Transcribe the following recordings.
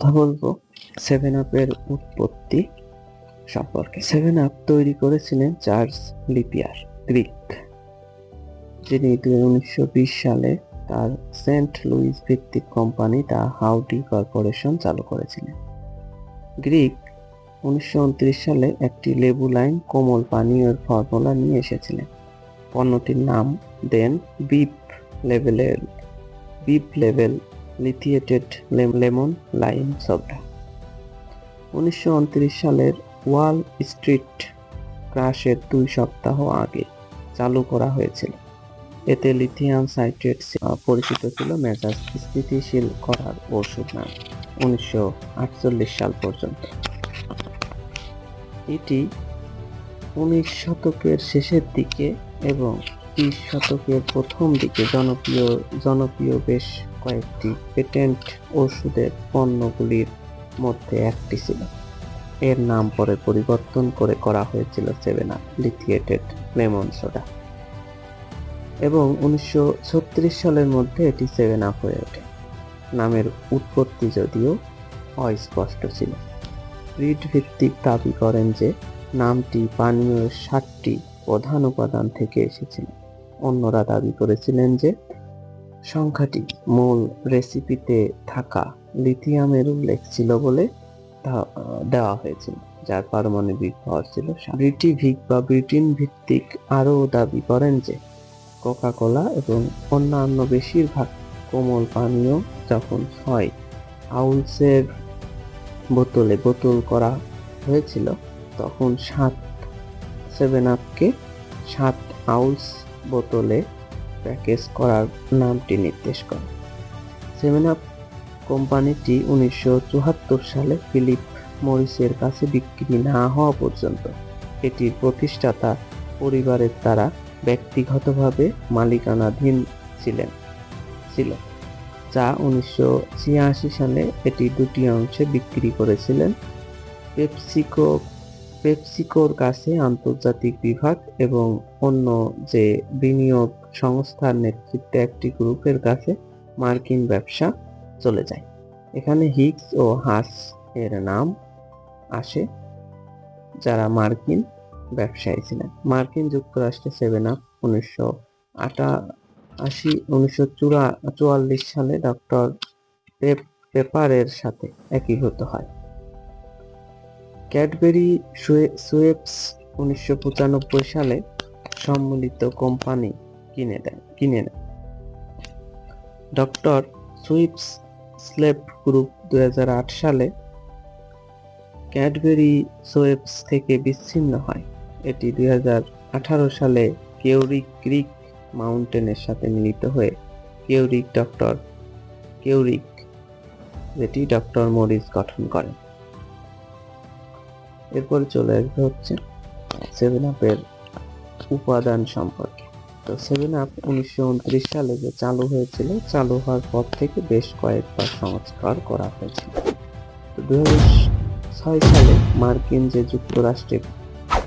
কথা বলব? সেভেন আপের উৎপত্তি সম্পর্কে। সেভেন আপ তৈরি করেছিলেন চার্লস লিপিয়ার, গ্রিক, যিনি উনিশশো বিশ সালে তার সেন্ট লুইস ভিত্তিক কোম্পানি দ্য হাউডি কর্পোরেশন চালু করেছিলেন। গ্রিক উনিশশো উনত্রিশ সালে একটি লেবু লাইন কোমল পানীয়ের ফর্মুলা নিয়ে এসেছিলেন। পণ্যটির নাম দেন বিপ লেভেলের, বিপ লেভেল লিথিয়েটেড লেমন লাইম সোডা উনিশশো উনত্রিশ সালের ওয়াল স্ট্রিট ক্রাশের দুই সপ্তাহ আগে চালু করা হয়েছিল। এতে লিথিয়াম সাইট্রেট পরিচিত ছিল মেজাজ স্থিতিশীল করার ওষুধ নামে উনিশশো সাল পর্যন্ত। এটি উনিশ শতকের শেষের দিকে এবং বিশ শতকের প্রথম দিকে জনপ্রিয় জনপ্রিয় বেশ কয়েকটি পেটেন্ট ওষুধের পণ্যগুলির মধ্যে একটি ছিল। এর নাম পরে পরিবর্তন করে করা হয়েছিল seven up lithiated lemon soda. এবং উনিশশো ছত্রিশ সালের মধ্যে এটি সেভেন আপ হয়ে ওঠে। নামের উৎপত্তি যদিও অস্পষ্ট ছিল। রিড ভিত্তিক দাবি করেন যে নামটি পানীয় ষাটটি প্রধান উপাদান থেকে এসেছিল। অন্যরা দাবি করেছিলেন যে সংখ্যাটি মূল রেসিপিতে থাকা লিথিয়ামের উল্লেখ ছিল বলে দেওয়া হয়েছিল যার পারমাণবিক ভর ছিল। ব্রিটিভিক বা ব্রিটেন ভিত্তিক আরও দাবি করেন যে কোকা কোলা এবং অন্যান্য বেশিরভাগ কোমল পানীয় যখন হয়, আউলসের বোতলে বোতল করা হয়েছিল, তখন সাত সেভেন আপকে সাত আউলস বোতলে প্যাকেজ করার নামটি নির্দেশ করে। সেভেন আপ কোম্পানিটি উনিশশো চুয়াত্তর সালে ফিলিপ মরিসের কাছে বিক্রি না হওয়া পর্যন্ত এটির প্রতিষ্ঠাতা পরিবারের দ্বারা ব্যক্তিগতভাবে মালিকানাধীন ছিলেন, ছিল, যা উনিশশো ছিয়াশি সালে এটি দুটি অংশে বিক্রি করেছিলেন। পেপসিকো পেপসিকোর কাছে আন্তর্জাতিক বিভাগ এবং অন্য যে বিনিয়োগ সংস্থার নেতৃত্বে একটি গ্রুপের কাছে মার্কিন ব্যবসা চলে যায়। এখানে হিগস ও হাস এর নাম আসে, যারা মার্কিন ব্যবসায়ী ছিলেন। মার্কিন যুক্তরাষ্ট্রে সেভেন আপ উনিশশো আটাশি উনিশশো চুরা চুয়াল্লিশ সালে ডক্টর পেপারের সাথে একীভূত হয়। ক্যাডবেরি সুয়েপস উনিশশো পঁচানব্বই সালে সম্মিলিত কোম্পানি কিনে দেন কিনে নেয়। ডক্টর সুইপস স্লেপ গ্রুপ দু হাজার আট সালে ক্যাডবেরি সোয়েপস থেকে বিচ্ছিন্ন হয়। এটি দুই হাজার আঠারো সালে কেউরিক ক্রিক মাউন্টেনের সাথে মিলিত হয়ে কেউরিক ডক্টর, কেউরিক, যেটি ডক্টর মরিস গঠন করেন এরপরে চলে আসবে হচ্ছে সেভেন আপের উপাদান সম্পর্কে। তো সেভেন আপ উনিশশো উনত্রিশ সালে যে চালু হয়েছিল, চালু হওয়ার পর থেকে বেশ কয়েকবার সংস্কার করা হয়েছিল। তো দুই ছয় সালে মার্কিন যে যুক্তরাষ্ট্রে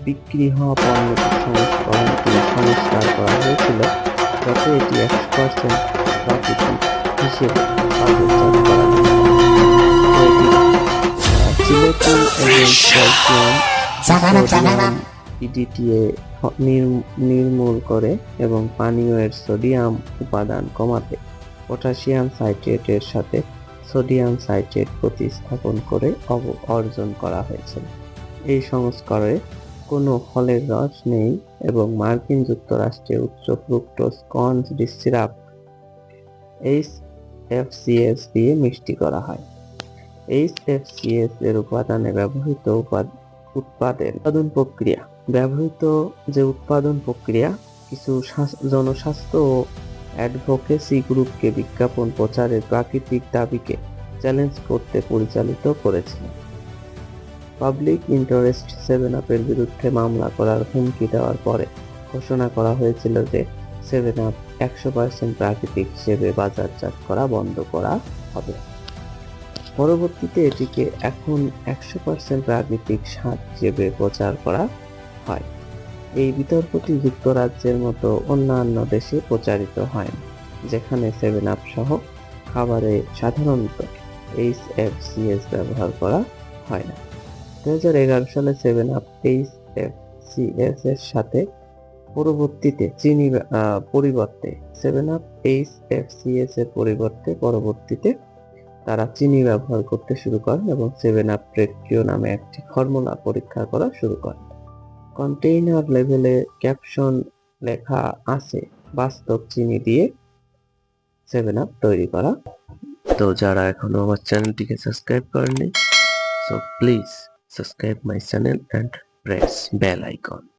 বিক্রি হওয়া পণ্যটির সংস্করণ সংস্কার করা হয়েছিল, যাতে এটি একশো পার্সেন্ট প্রাকৃতিক হিসেবে নির্মূল করে এবং পানীয়ের সোডিয়াম উপাদান কমাতে পটাশিয়াম সাইট্রেটের সাথে সোডিয়াম সাইট্রেট প্রতিস্থাপন করে অব- অর্জন করা হয়েছিল এই সংস্কারে কোনো ফলের রস নেই এবং মার্কিন যুক্তরাষ্ট্রে উচ্চ fructose corn syrup H FCS দিয়ে মিষ্টি করা হয়। এইচ এফসিএস এর উপাদানে ব্যবহৃত উৎপাদের উৎপাদন প্রক্রিয়া। ব্যবহৃত যে উৎপাদন প্রক্রিয়া, কিছু জনস্বাস্থ্য ও অ্যাডভোকেসি গ্রুপকে বিজ্ঞাপন প্রচারের প্রাকৃতিক দাবিকে চ্যালেঞ্জ করতে পরিচালিত করেছিল। পাবলিক ইন্টারেস্ট সেভেন আপের বিরুদ্ধে মামলা করার হুমকি দেওয়ার পরে ঘোষণা করা হয়েছিল যে সেভেন আপ একশো পার্সেন্ট প্রাকৃতিক হিসেবে বাজারজাত করা বন্ধ করা হবে। পরবর্তীতে এটিকে এখন একশো পার্সেন্ট প্রাকৃতিক স্বাদ হিসেবে প্রচার করা হয়। এই বিতর্কটি যুক্তরাজ্যের মতো অন্যান্য দেশে প্রচারিত হয়, যেখানে সেভেন আপ সহ খাবারে সাধারণত এইচ এফ সিএস ব্যবহার করা হয় না। দু হাজার এগারো সালে seven up H F CS এর সাথে পরবর্তীতে চিনি পরিবর্তে seven up H F CS এর পরিবর্তে পরবর্তীতে তারা চিনি ব্যবহার করতে শুরু করেন এবং সেভেন আপ প্রেট্রিও নামে একটি ফর্মুলা পরীক্ষা করা শুরু করেন কন্টেইনার লেভেলে ক্যাপশন লেখা আছে, বাস্তব চিনি দিয়ে সেভেন আপ তৈরি করা। তো যারা এখনও আমার চ্যানেলটিকে সাবস্ক্রাইব করেননি so please subscribe my channel and press bell icon